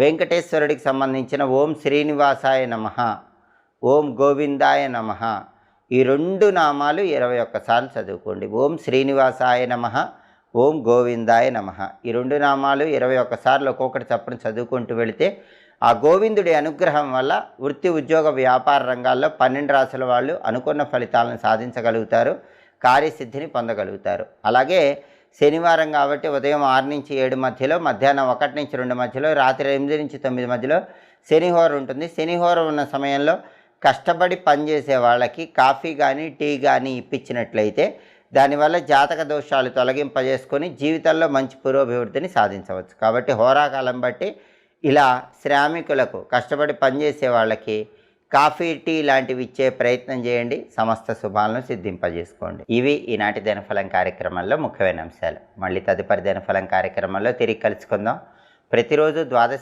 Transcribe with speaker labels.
Speaker 1: వెంకటేశ్వరుడికి సంబంధించిన ఓం శ్రీనివాసాయ నమ ఓం గోవిందాయ నమ. ఈ రెండు నామాలు ఇరవై ఒక్కసార్లు చదువుకోండి. ఓం శ్రీనివాసాయ నమ ఓం గోవిందాయ నమ. ఈ రెండు నామాలు ఇరవై ఒక్కసార్లు ఒక్కొక్కటి చప్పున చదువుకుంటూ వెళితే ఆ గోవిందుడి అనుగ్రహం వల్ల వృత్తి ఉద్యోగ వ్యాపార రంగాల్లో పన్నెండు రాసుల వాళ్ళు అనుకున్న ఫలితాలను సాధించగలుగుతారు. కార్యసిద్ధిని పొందగలుగుతారు. అలాగే శనివారం కాబట్టి ఉదయం ఆరు నుంచి ఏడు మధ్యలో మధ్యాహ్నం ఒకటి నుంచి రెండు మధ్యలో రాత్రి ఎనిమిది నుంచి తొమ్మిది మధ్యలో శనిహోర ఉంటుంది. శనిహోర ఉన్న సమయంలో కష్టపడి పనిచేసే వాళ్ళకి కాఫీ కానీ టీ కానీ ఇప్పించినట్లయితే దానివల్ల జాతక దోషాలు తొలగింపజేసుకొని జీవితంలో మంచి పురోభివృద్ధిని సాధించవచ్చు. కాబట్టి హోరాకాలం బట్టి ఇలా శ్రామికులకు కష్టపడి పనిచేసే వాళ్ళకి కాఫీ టీ లాంటివి ఇచ్చే ప్రయత్నం చేయండి. సమస్త శుభాలను సిద్ధింపజేసుకోండి. ఇవి ఈనాటి దినఫలం కార్యక్రమంలో ముఖ్యమైన అంశాలు. మళ్ళీ తదుపరి దినఫలం కార్యక్రమంలో తిరిగి కలుసుకుందాం. ప్రతిరోజు ద్వాదశ